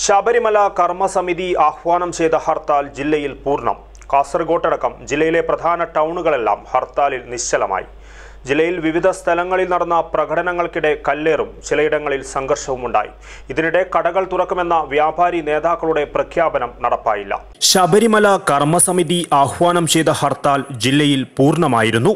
ശബരിമല കർമ്മസമിതി ആഹ്വാനം ചെയ്ത ഹർത്താൽ ജില്ലയിൽ പൂർണം. കാസർഗോട്ടടക്കം ജില്ലയിലെ പ്രധാന ടൗണുകളെല്ലാം ഹർത്താലിൽ നിശ്ചലമായി. ജില്ലയിൽ വിവിധ സ്ഥലങ്ങളിൽ നടന്ന പ്രകടനങ്ങൾക്കിടെ കല്ലേറും ചിലയിടങ്ങളിൽ സംഘർഷവും ഉണ്ടായി ഇതിനിടെ കടകൾ തുറക്കുമെന്ന വ്യാപാരി നേതാക്കളുടെ പ്രഖ്യാപനം നടപ്പായില്ല. ശബരിമല കർമ്മസമിതി ആഹ്വാനം ചെയ്ത ഹർത്താൽ ജില്ലയിൽ പൂർണമായിരുന്നു.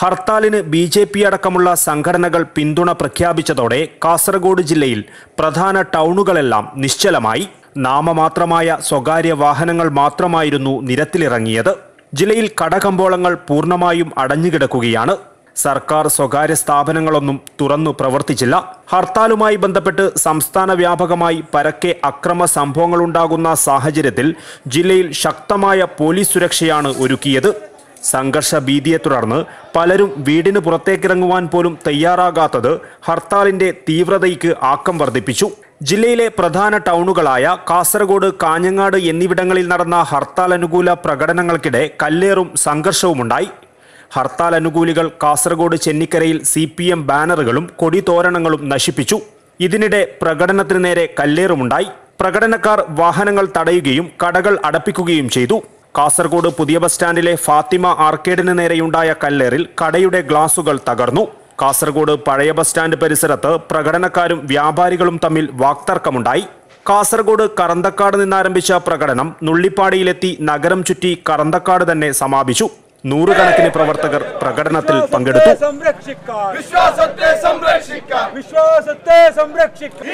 ഹർത്താലിന് ബി ജെ പി അടക്കമുള്ള സംഘടനകൾ പിന്തുണ പ്രഖ്യാപിച്ചതോടെ കാസർഗോഡ് ജില്ലയിൽ പ്രധാന ടൗണുകളെല്ലാം നിശ്ചലമായി. നാമമാത്രമായ സ്വകാര്യ വാഹനങ്ങൾ മാത്രമായിരുന്നു നിരത്തിലിറങ്ങിയത്. ജില്ലയിൽ കടകമ്പോളങ്ങൾ പൂർണമായും അടഞ്ഞുകിടക്കുകയാണ്. സർക്കാർ സ്വകാര്യ സ്ഥാപനങ്ങളൊന്നും തുറന്നു പ്രവർത്തിച്ചില്ല. ഹർത്താലുമായി ബന്ധപ്പെട്ട് സംസ്ഥാന വ്യാപകമായി പരക്കെ അക്രമ സംഭവങ്ങളുണ്ടാകുന്ന സാഹചര്യത്തിൽ ജില്ലയിൽ ശക്തമായ പോലീസ് സുരക്ഷയാണ് ഒരുക്കിയത്. സംഘർഷ ഭീതിയെ തുടർന്ന് പലരും വീടിന് പുറത്തേക്കിറങ്ങുവാൻ പോലും തയ്യാറാകാത്തത് ഹർത്താലിന്റെ തീവ്രതയ്ക്ക് ആക്കം വർദ്ധിപ്പിച്ചു. ജില്ലയിലെ പ്രധാന ടൗണുകളായ കാസർഗോഡ് കാഞ്ഞങ്ങാട് എന്നിവിടങ്ങളിൽ നടന്ന ഹർത്താൽ അനുകൂല പ്രകടനങ്ങൾക്കിടെ കല്ലേറും സംഘർഷവുമുണ്ടായി. ഹർത്താൽ അനുകൂലികൾ കാസർഗോഡ് ചെന്നിക്കരയിൽ സി പി എം ബാനറുകളും കൊടിതോരണങ്ങളും നശിപ്പിച്ചു. ഇതിനിടെ പ്രകടനത്തിനു നേരെ കല്ലേറുമുണ്ടായി. പ്രകടനക്കാർ വാഹനങ്ങൾ തടയുകയും കടകൾ അടപ്പിക്കുകയും ചെയ്തു. കാസർഗോഡ് പുതിയ ബസ് സ്റ്റാൻഡിലെ ഫാത്തിമ ആർക്കേഡിന് നേരെയുണ്ടായ കല്ലേറിൽ കടയുടെ ഗ്ലാസുകൾ തകർന്നു. കാസർഗോഡ് പഴയ ബസ് സ്റ്റാൻഡ് പരിസരത്ത് പ്രകടനക്കാരും വ്യാപാരികളും തമ്മിൽ വാക്തർക്കമുണ്ടായി. കാസർഗോഡ് കറന്തക്കാട് നിന്നാരംഭിച്ച പ്രകടനം നുള്ളിപ്പാടിയിലെത്തി നഗരം ചുറ്റി കറന്തക്കാട് തന്നെ സമാപിച്ചു. നൂറുകണക്കിന് പ്രവർത്തകർ പ്രകടനത്തിൽ പങ്കെടുത്തു. വിശ്വാസത്തെ സംരക്ഷിക്കാം വിശ്വാസത്തെ സംരക്ഷിക്കാൻ.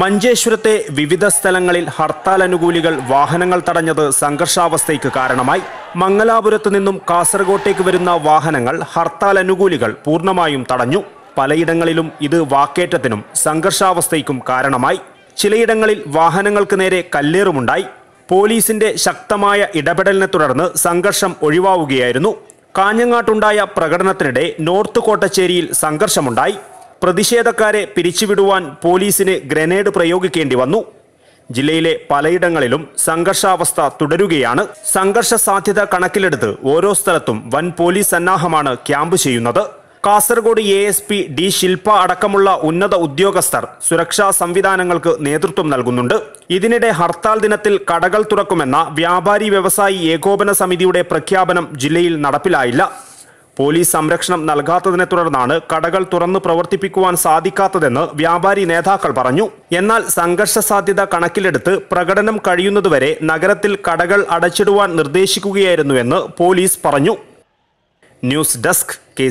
മഞ്ചേശ്വരത്തെ വിവിധ സ്ഥലങ്ങളിൽ ഹർത്താൽ അനുകൂലികൾ വാഹനങ്ങൾ തടഞ്ഞത് സംഘർഷാവസ്ഥയ്ക്ക് കാരണമായി. മംഗലാപുരത്ത് നിന്നും കാസർഗോട്ടേക്ക് വരുന്ന വാഹനങ്ങൾ ഹർത്താൽ അനുകൂലികൾ പൂർണമായും തടഞ്ഞു. പലയിടങ്ങളിലും ഇത് വാക്കേറ്റത്തിനും സംഘർഷാവസ്ഥയ്ക്കും കാരണമായി. ചിലയിടങ്ങളിൽ വാഹനങ്ങൾക്ക് നേരെ കല്ലേറുമുണ്ടായി. പോലീസിന്റെ ശക്തമായ ഇടപെടലിനെ തുടർന്ന് സംഘർഷം ഒഴിവാവുകയായിരുന്നു. കാഞ്ഞങ്ങാട്ടുണ്ടായ പ്രകടനത്തിനിടെ നോർത്ത് കോട്ടച്ചേരിയിൽ സംഘർഷമുണ്ടായി. പ്രതിഷേധക്കാരെ പിരിച്ചുവിടുവാൻ പോലീസിന് ഗ്രനേഡ് പ്രയോഗിക്കേണ്ടി വന്നു. ജില്ലയിലെ പലയിടങ്ങളിലും സംഘർഷാവസ്ഥ തുടരുകയാണ്. സംഘർഷ സാധ്യത കണക്കിലെടുത്ത് ഓരോ സ്ഥലത്തും വൻ പോലീസ് സന്നാഹമാണ് ക്യാമ്പ് ചെയ്യുന്നത്. Kasaragod A S P D Shilpa അടക്കമുള്ള ഉന്നത ഉദ്യോഗസ്ഥർ സുരക്ഷാ സംവിധാനങ്ങൾക്ക് നേതൃത്വം നൽകുന്നുണ്ട്. ഇതിനിടെ ഹർത്താൽ ദിനത്തിൽ കടകൾ തുറക്കുമെന്ന വ്യാപാരി വ്യവസായി ഏകോപന സമിതിയുടെ പ്രഖ്യാപനം ജില്ലയിൽ നടപ്പിലായില്ല. പോലീസ് സംരക്ഷണം നൽകാത്തതിനെ തുടർന്നാണ് കടകൾ തുറന്നു പ്രവർത്തിപ്പിക്കുവാൻ സാധിക്കാത്തതെന്ന് വ്യാപാരി നേതാക്കൾ പറഞ്ഞു. എന്നാൽ സംഘർഷ സാധ്യത കണക്കിലെടുത്ത് പ്രകടനം കഴിയുന്നതുവരെ നഗരത്തിൽ കടകൾ അടച്ചിടുവാൻ നിർദ്ദേശിക്കുകയായിരുന്നുവെന്ന് പോലീസ് പറഞ്ഞു. News desk K